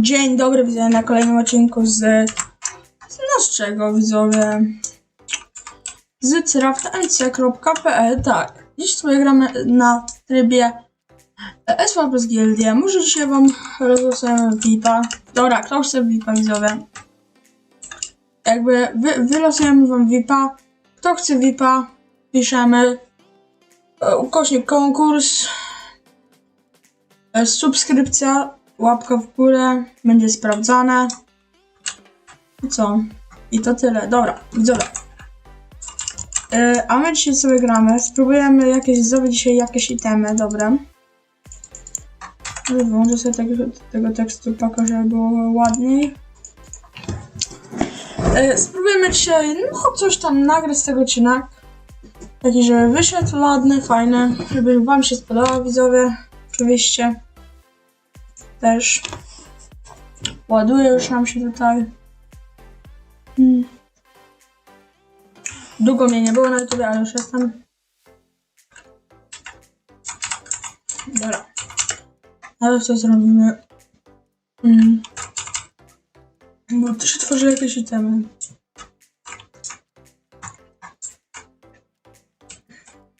Dzień dobry, widzę na kolejnym odcinku z, z naszego widzowie z craftnc.pl Tak, dziś sobie gramy na trybie SW plus Gildia. Może dzisiaj wam rozlosujemy VIPa. Dobra, kto chce VIPa widzowie? Jakby wy, wylosujemy wam VIPa. Kto chce VIPa? Piszemy e, ukośnik konkurs e, subskrypcja łapka w górę, będzie sprawdzane. I co? I to tyle. Dobra, widzowie. Yy, a my dzisiaj sobie gramy. Spróbujemy jakieś, zrobić dzisiaj jakieś itemy, dobra. Wyłączę sobie tego, tego tekstu paka, żeby było ładniej. Yy, spróbujemy dzisiaj, no coś tam nagrać z tego odcinek. Taki, żeby wyszedł ładny, fajny, żeby wam się spodobał widzowie. Oczywiście też. Ładuje już nam się tutaj. Hmm. Długo mnie nie było na YouTube, ale już jestem. Dobra. Ale co zrobimy? Hmm. Bo też tworzę jakieś itemy.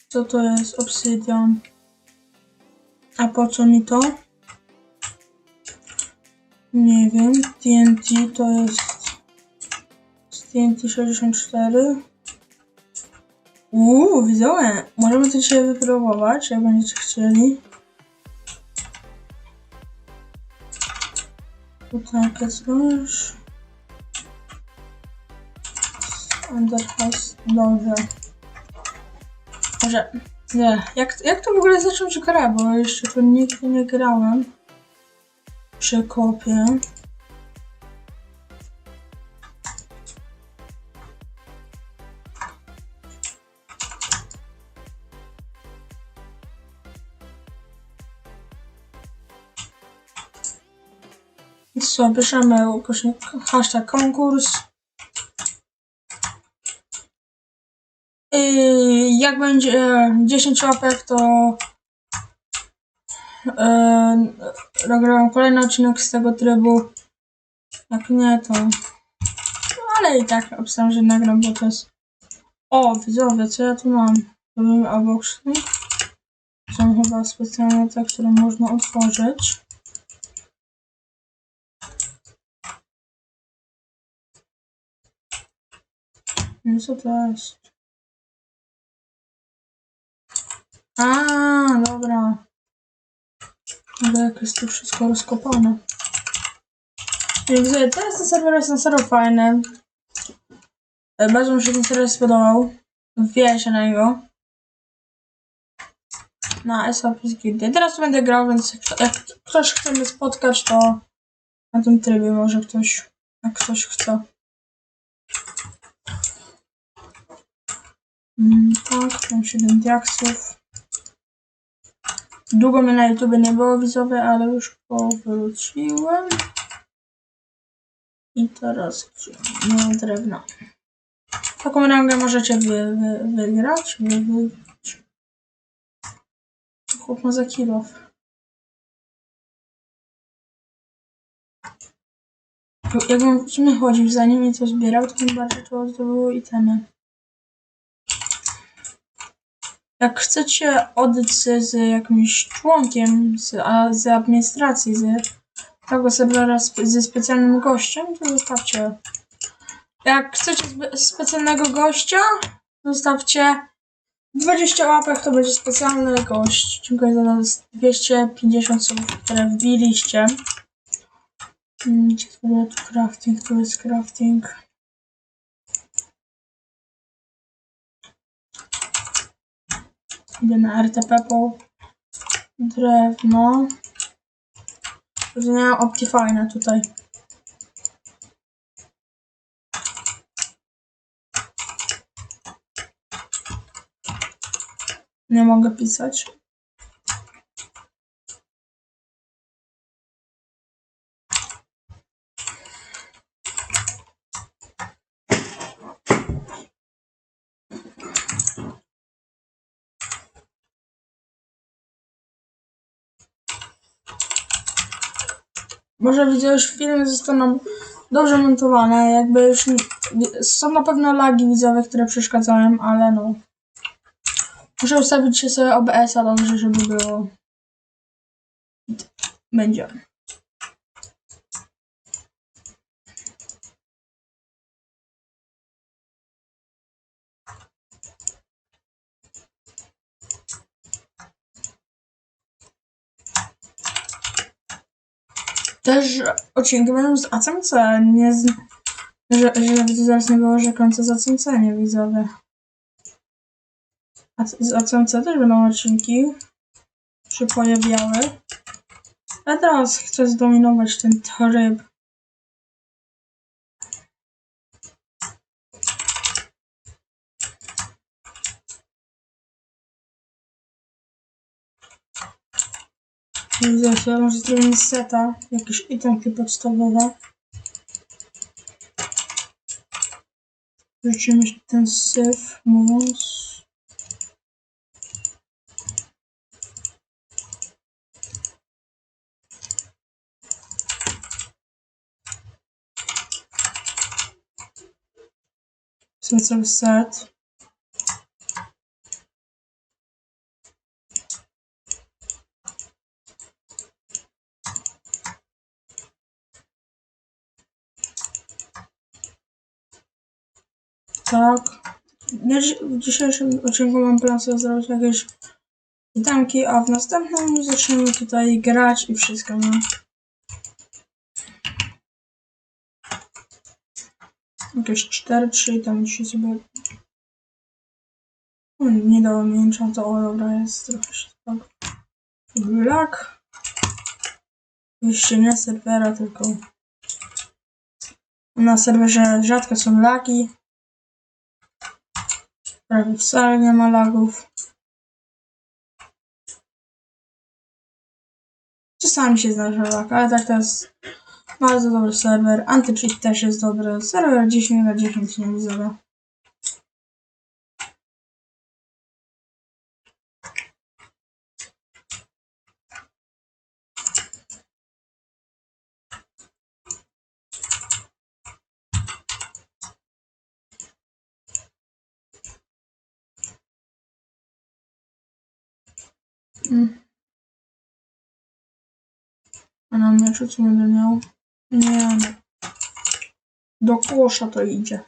Co to jest? Obsydian. A po co mi to? Nie wiem. TNT to jest TNT 64. Uuu, widziałem. Możemy to dzisiaj wypróbować, jak będziecie chcieli. Tutaj takie coś. Underhouse. Dobrze. Może. Nie. Jak, jak to w ogóle zacząć grać? Bo jeszcze tu nigdy nie grałem przekopię. Co, ukośnik hashtag konkurs. I jak będzie 10 łapek, to Yy, nagrałem kolejny odcinek z tego trybu. Jak nie, to... No, ale i tak obstawiam, że nagram, bo to jest... O, widzowie, co ja tu mam? Robimy unboxing. Są chyba specjalne te, które można otworzyć. No co to jest? A, dobra. Ale jak jest to wszystko rozkopane. Więc teraz ten serwer jest na serio fajny. E, Bardzo mi się ten serwer spodobał. Wbijaj się na niego. Na SAP Gildy. Teraz tu będę grał, więc jak, jak ktoś chce mnie spotkać, to na tym trybie może ktoś, jak ktoś chce. Mm, tak, mam 7 diaksów. Długo mnie na YouTube nie było widzowie, ale już powróciłem. I teraz gdzie? No, drewno. Taką rangę możecie wy, wy, wygrać. Wy, wy. Chłop ma za kilof. Jakbym w chodził za nim i to zbierał, to tym bardziej to, to było itemy. Jak chcecie odejść z, z jakimś członkiem z, a, z administracji, z tego serwera ze specjalnym gościem, to zostawcie. Jak chcecie spe, specjalnego gościa, zostawcie 20 łapek, to będzie specjalny gość. Dziękuję za 250 słów, które wbiliście. Hmm, Gdzie w crafting? Tu jest crafting. Idę na RTP po drewno. Zmieniam Optifine tutaj. Nie mogę pisać. Może już filmy zostaną dobrze montowane, jakby już są na pewno lagi widzowe, które przeszkadzają, ale no. Muszę ustawić się sobie OBS-a dobrze, żeby było. Będzie. Też odcinki będą z ACMC, nie z... Że, żeby to zaraz nie było, że kończę z ACMC, nie widzowie. A z ACMC też będą odcinki się pojawiały. A teraz chcę zdominować ten tryb. Się, może zrobimy seta, jakieś itemki podstawowe. Rzucimy ten syf, mówiąc. Cały set. Tak. W dzisiejszym odcinku mam plan sobie zrobić jakieś itemki, a w następnym zaczniemy tutaj grać i wszystko, no. Jakieś 4-3 tam dzisiaj sobie... O, nie dało mi enchanta, o dobra, jest trochę się tak. Blak. Jeszcze nie serwera, tylko... Na serwerze rzadko są lagi. Prawie wcale nie ma lagów. Czasami się zdarza lag, ale tak jest bardzo dobry serwer. Anti-cheat też jest dobry. Serwer 10 na 10 nie widzę. Mm. A na mieczu co będę miał? Nie. Do kosza to idzie.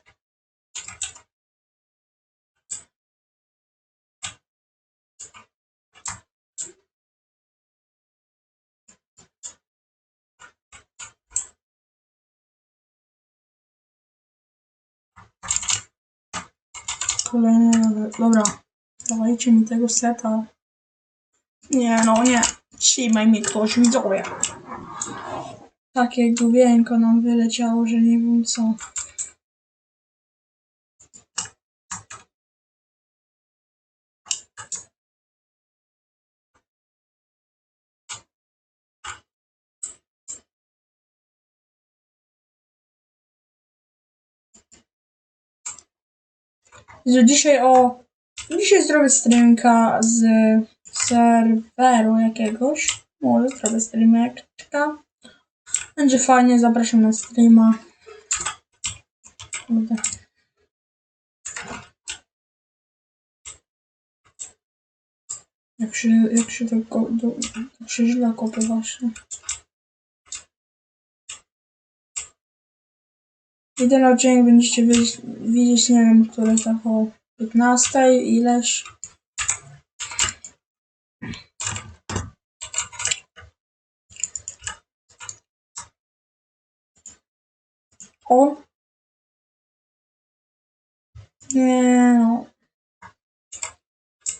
Kolejny level. Dobra. Dawajcie mi tego seta. Nie no, nie. Trzymaj mnie ktoś, widzowie. Takie główienko nam wyleciało, że nie wiem co. Że dzisiaj o... Dzisiaj zrobię streamka z serweru jakiegoś. Może zrobię streameczka. Będzie fajnie, zapraszam na streama. Jak się, jak się go, do, tak się źle kopie właśnie. Jeden odcinek będziecie widzieć, widzieć, nie wiem, który tak o 15 ileś. O! Nie no.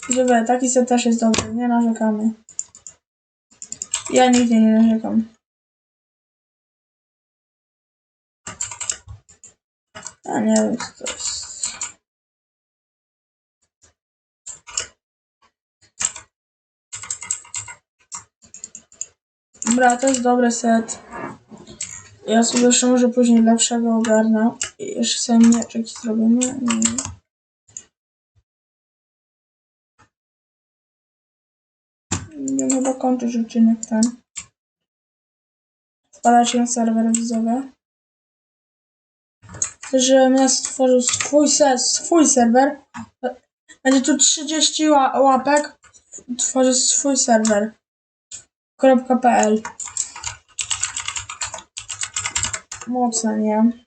Żeby taki set też jest dobry, nie narzekamy. Ja nigdy nie narzekam. Ja nie wiem co to jest. Dobra, to jest dobry set. Ja sobie jeszcze może później lepszego ogarnę. I jeszcze sobie mieczek zrobimy. Nie. Będziemy chyba kończyć odcinek ten. wpadacie na serwer widzowie. Żebym ja stworzył swój, se swój serwer. Będzie tu 30 ła łapek. Tworzę swój serwer. .pl Mocne, nie?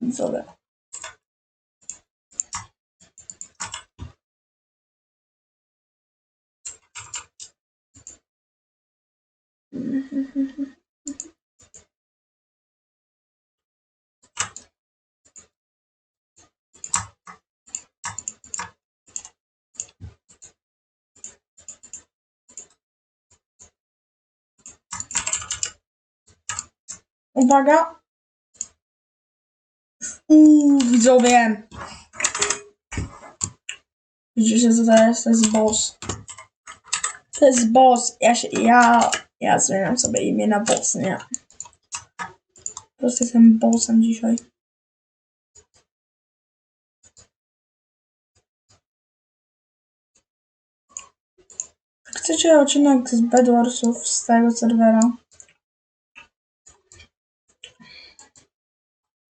Widzowie. Uwaga. Uuu, widzowie. Widzicie, co to jest? To jest boss. To jest boss. Ja się, ja, ja zmieniam sobie imię na boss, nie? Po prostu jestem bossem dzisiaj. Chcecie odcinek z Bedwarsów z tego serwera?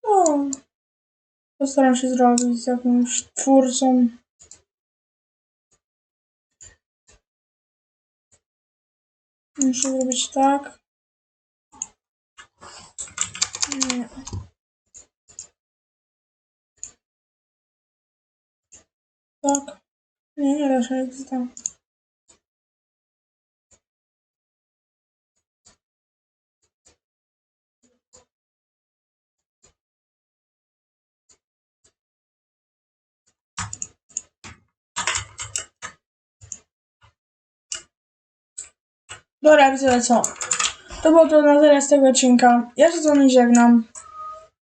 No, postaram się zrobić z jakimś twórcą. Muszę zrobić tak. Nie. Tak. Nie, nie da się Dobra, widzę co. To było to na tyle z tego odcinka. Ja się z wami żegnam.